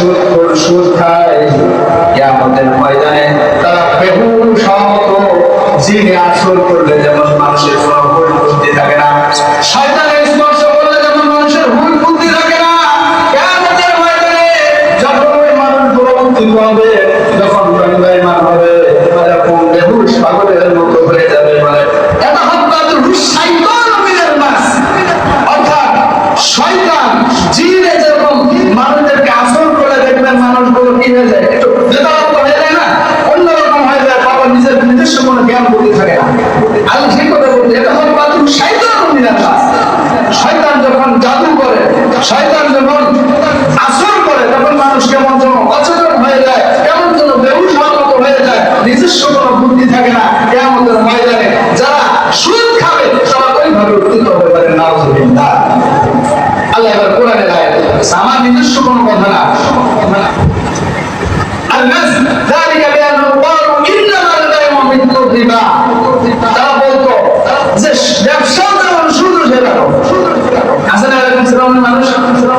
সুদ করে খায়। ময়দানে তারা বেহুশ হতো যিনি আসর করলেন শয়তান যখন আসর করে তখন মানুষ কেমন যেন অচেতন হয়ে যায় কেমন যেন বেহুশ হওয়ার মতো হয়ে যায় নিজস্ব কোনো বুদ্ধি থাকে না কেমন ময়দানে যারা সুদ খাবে তারা ওইভাবে উত্তীত হতে পারে নাউজুবিল্লাহ আল্লাহ এবার কোরআনে আয়াত বলতেছে, আমার নিজস্ব কোনো কথা না الناس ذلك بأنهم قالوا إنما البيع مثل الربا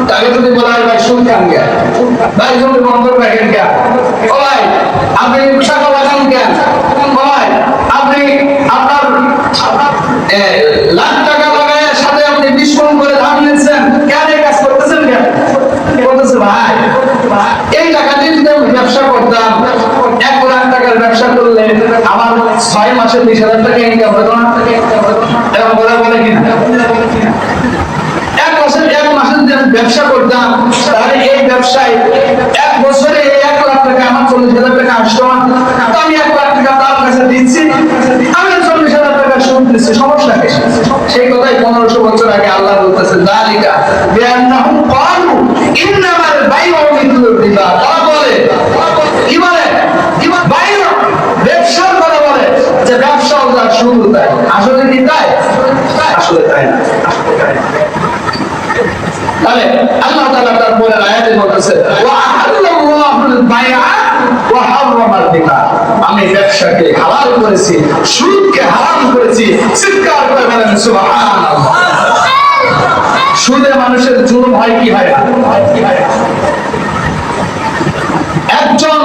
তাকে যদি বলা হয়, ভাই সুদ খান কে? ভাই জমি বন্ধক রাখেন কে? ভাই, আপনি টাকা লাগান কেন ভাই, আপনি আপনার লাখ টাকা লাগায় সাথে আপনি বিশ করে ধান নিচ্ছেন। কেন এই কাজ করতেছেন কেন? বলতেছে ভাই? এই টাকা দিয়ে যদি আমি ব্যবসা করতাম, এক লাখ টাকার ব্যবসা করলে আমার ছয় মাসে বিশ হাজার টাকা ইনকাম হতো না? এরকম বলে বলে কিনা এক বছর এক মাসে যদি আমি ব্যবসা করতাম, তাহলে এই ব্যবসায় এক বছরে এক লাখ টাকা, আমার চল্লিশ হাজার টাকা আসতো। আমি এক লাখ টাকা তার কাছে দিচ্ছি, আমি চল্লিশ হাজার টাকা দিচ্ছি, সমস্যা কি? সেই কথাই পনেরোশো বছর আগে আল্লাহ বলতেছে, দালিকা বিআন্নাহুম ক্বালু ইন্নামাল বাইউ মিথলু রিবা। তারা বলে, কি বলে? কি বলে? বাইউ, ব্যবসার কথা বলে, যে ব্যবসাও যা শুরু তাই আসলে কি তাই? আসলে তাই না আসলে তাই না। তাহলে আল্লাহ তাআলা তারপরে আয়াতে বলতেছে, ওয়া আহাল্লাল্লাহুল বাইআ ওয়া হারামাল রিবা আমি ব্যবসাকে হালাল করেছি, সুদকে হারাম করেছি, চিৎকার করে বলেন, সুবহানাল্লাহ। সুদে মানুষের জুলুম হয় কি হয় না? একজন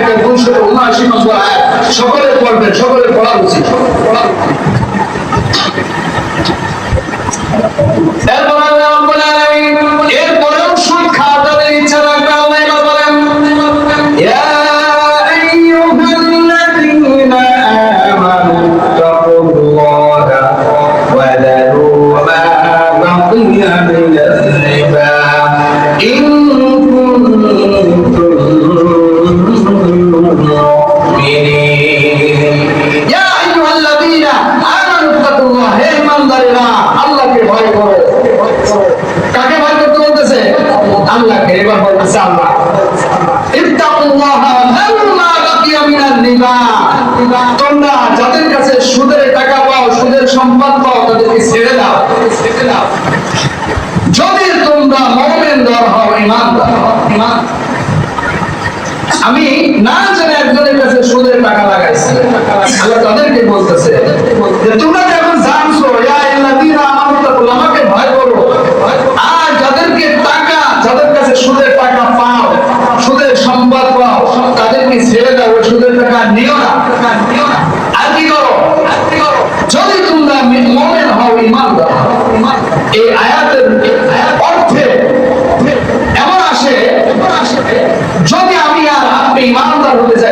আয়াত থেকে 279 নম্বর আয়াত সকলে পড়বেন সকলে পড়া উচিত উচিত। কাকে ভয় করতে বলতেছে? আল্লাহকে। এবার বলতেছে আল্লাহ। আমি না জেনে একজনের কাছে সুদের টাকা লাগাইছি, আল্লাহ তাদেরকে বলতেছে যে, তোমরা যখন জানছো ইয়া আল্লাযীনা আমানু তাকুল্লাহ আমাকে ভয় করো আর যাদেরকে টাকা যাদের কাছে সুদের টাকা পাও সুদের সম্পদ পাও তাদেরকে ছেড়ে দাও ওই সুদের টাকা নিও না নিও না। আর কি করো? যদি তোমরা মনে হও ইমান এই আয়াতের অর্থে এমন আসে, যদি আমি আর আপনি ইমানদার হতে চাই